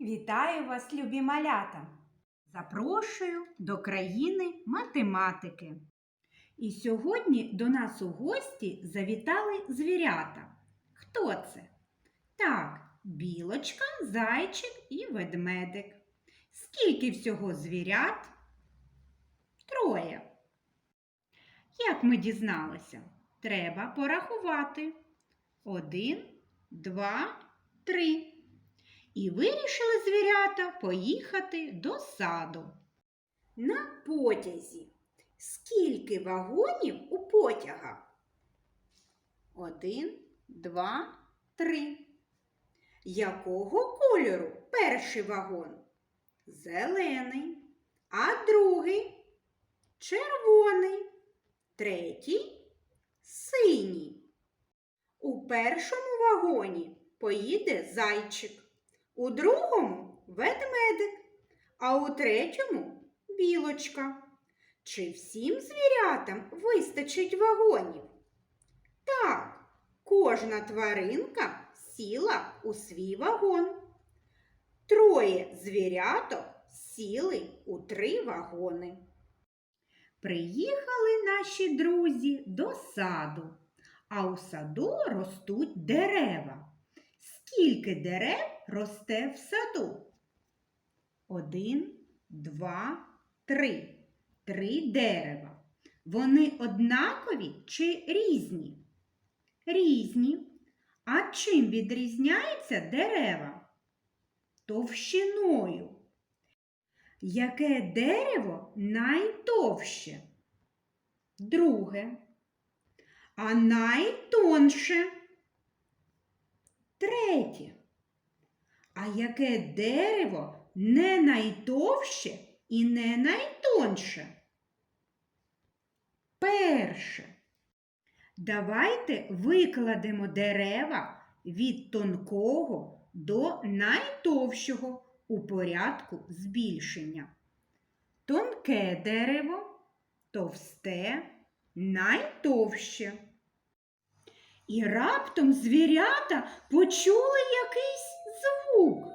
Вітаю вас, любі малята! Запрошую до країни математики. І сьогодні до нас у гості завітали звірята. Хто це? Так, білочка, зайчик і ведмедик. Скільки всього звірят? Троє. Як ми дізналися? Треба порахувати. Один, два, три. І вирішили звірята поїхати до саду. На потязі. Скільки вагонів у потягах? Один, два, три. Якого кольору перший вагон? Зелений. А другий червоний. Третій синій. У першому вагоні поїде зайчик, у другому ведмедик, а у третьому білочка. Чи всім звірятам вистачить вагонів? Так, кожна тваринка сіла у свій вагон. Троє звіряток сіли у три вагони. Приїхали наші друзі до саду, а у саду ростуть дерева. Скільки дерев росте в саду? Один, два, три. Три дерева. Вони однакові чи різні? Різні. А чим відрізняються дерева? Товщиною. Яке дерево найтовще? Друге. А найтонше? Третє. А яке дерево не найтовще і не найтонше? Перше. Давайте викладемо дерева від тонкого до найтовщого у порядку збільшення. Тонке дерево, товсте, найтовще. І раптом звірята почули якийсь звук.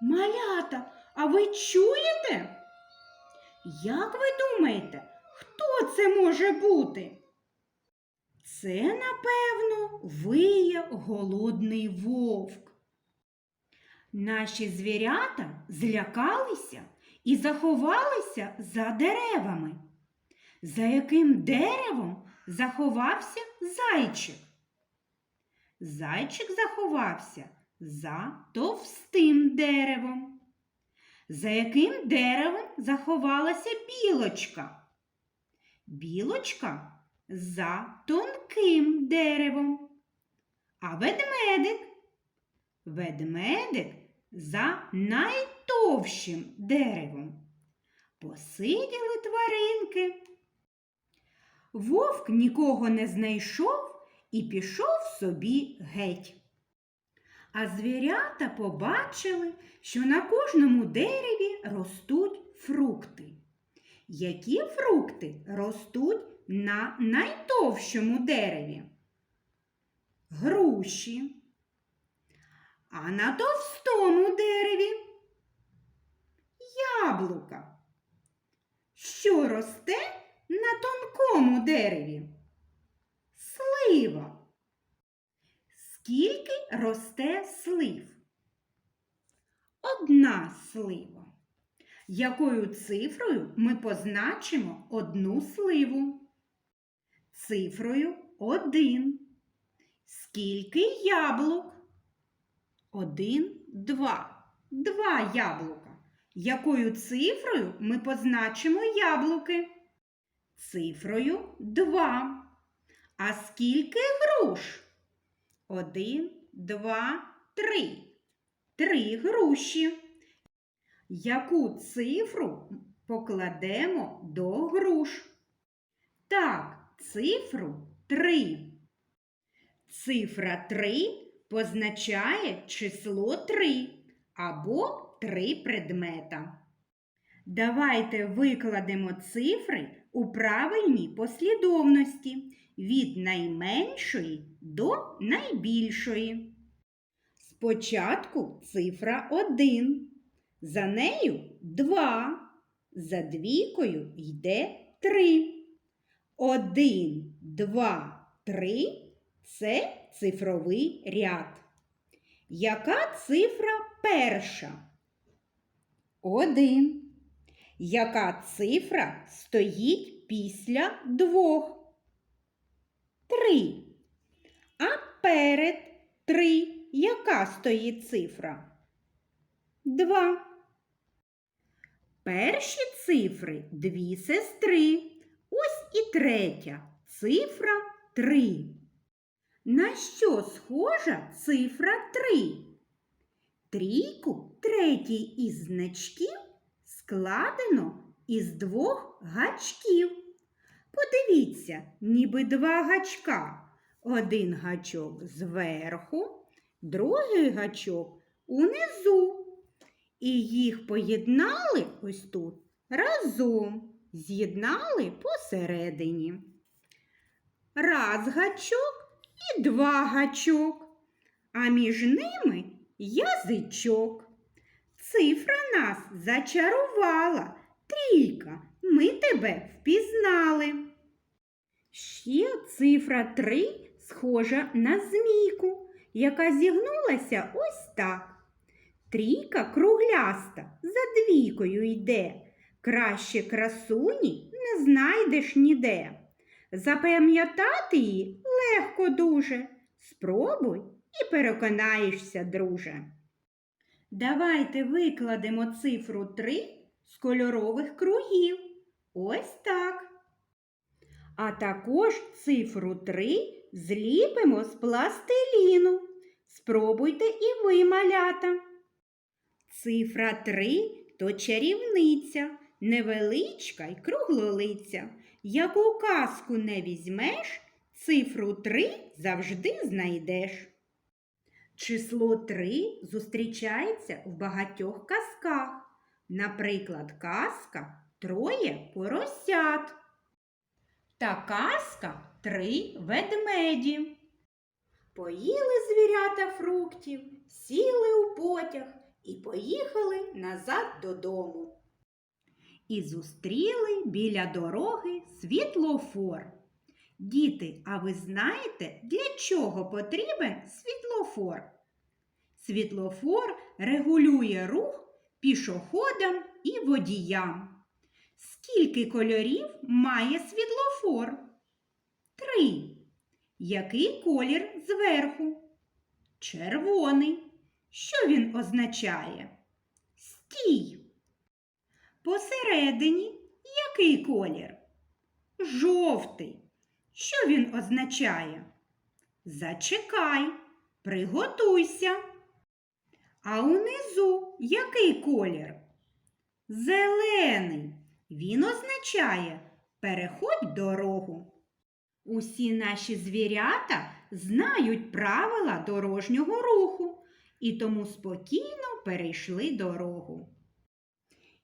Малята, а ви чуєте? Як ви думаєте, хто це може бути? Це, напевно, виє голодний вовк. Наші звірята злякалися і заховалися за деревами. За яким деревом заховався зайчик? Зайчик заховався за товстим деревом. За яким деревом заховалася білочка? Білочка за тонким деревом. А ведмедик? Ведмедик за найтовщим деревом. Посиділи тваринки. Вовк нікого не знайшов і пішов собі геть. А звірята побачили, що на кожному дереві ростуть фрукти. Які фрукти ростуть на найтовщому дереві? Груші. А на товстому дереві яблука. Що росте на тонкому дереві? Слива. Скільки росте слив? Одна слива. Якою цифрою ми позначимо одну сливу? Цифрою один. Скільки яблук? Один, два. Два яблука. Якою цифрою ми позначимо яблуки? Цифрою два. А скільки груш? Один, два, три. Три груші. Яку цифру покладемо до груш? Так, цифру три. Цифра 3 позначає число 3 або три предмета. Давайте викладемо цифри у правильній послідовності від найменшої до найбільшої. Спочатку цифра 1, за нею 2, за двійкою йде 3. 1, 2, 3 це цифровий ряд. Яка цифра перша? 1. Яка цифра стоїть після двох? 3. Перед 3 яка стоїть цифра? 2. Перші цифри дві сестри. Ось і третя цифра 3. На що схожа цифра 3? Трійку третій із значків складено із двох гачків. Подивіться, ніби два гачка. Один гачок зверху, другий гачок унизу. І їх поєднали ось тут разом, з'єднали посередині. Раз гачок і два гачок, а між ними язичок. Цифра нас зачарувала. Трійка, ми тебе впізнали. Ще цифра 3 схожа на змійку, яка зігнулася ось так. Трійка кругляста, за двійкою йде. Краще красуні не знайдеш ніде. Запам'ятати її легко дуже. Спробуй і переконаєшся, друже. Давайте викладемо цифру 3 з кольорових кругів. Ось так. А також цифру 3 зліпимо з пластиліну. Спробуйте і ви, малята. Цифра 3 то чарівниця, невеличка й круглолиця. Яку казку не візьмеш, цифру 3 завжди знайдеш. Число 3 зустрічається в багатьох казках. Наприклад, казка троє поросят. Та казка три ведмеді. Поїли звірята фруктів, сіли у потяг і поїхали назад додому. І зустріли біля дороги світлофор. Діти, а ви знаєте, для чого потрібен світлофор? Світлофор регулює рух пішоходам і водіям. Скільки кольорів має світлофор? Три. Який колір зверху? Червоний. Що він означає? Стій. Посередині який колір? Жовтий. Що він означає? Зачекай, приготуйся. А унизу який колір? Зелений. Він означає переходь дорогу. Усі наші звірята знають правила дорожнього руху і тому спокійно перейшли дорогу.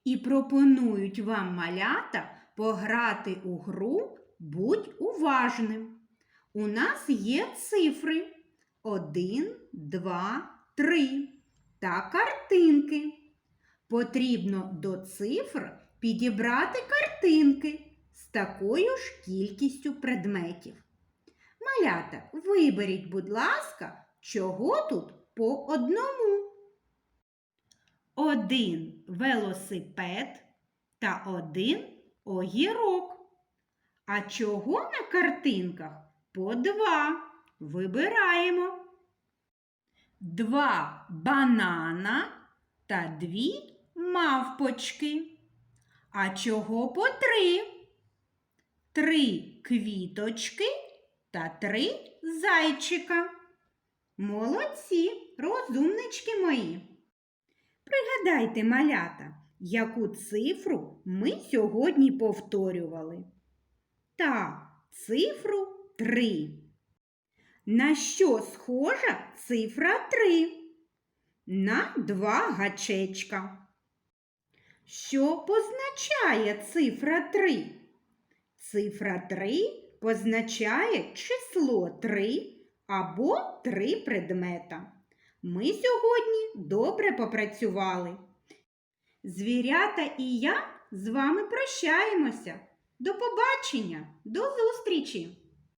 І пропонують вам малята пограти у гру Будь уважним. У нас є цифри 1, 2, 3 та картинки. Потрібно до цифр підібрати картинки такою ж кількістю предметів. Малята, виберіть, будь ласка, чого тут по одному. Один велосипед та один огірок. А чого на картинках по два? Вибираємо. Два банана та дві мавпочки. А чого по три? Три квіточки та три зайчика. Молодці, розумнички мої. Пригадайте, малята, яку цифру ми сьогодні повторювали. Та цифру 3. На що схожа цифра 3? На два гачечка. Що позначає цифра 3? Цифра 3 позначає число 3 або 3 предмета. Ми сьогодні добре попрацювали. Звірята і я з вами прощаємося. До побачення, до зустрічі!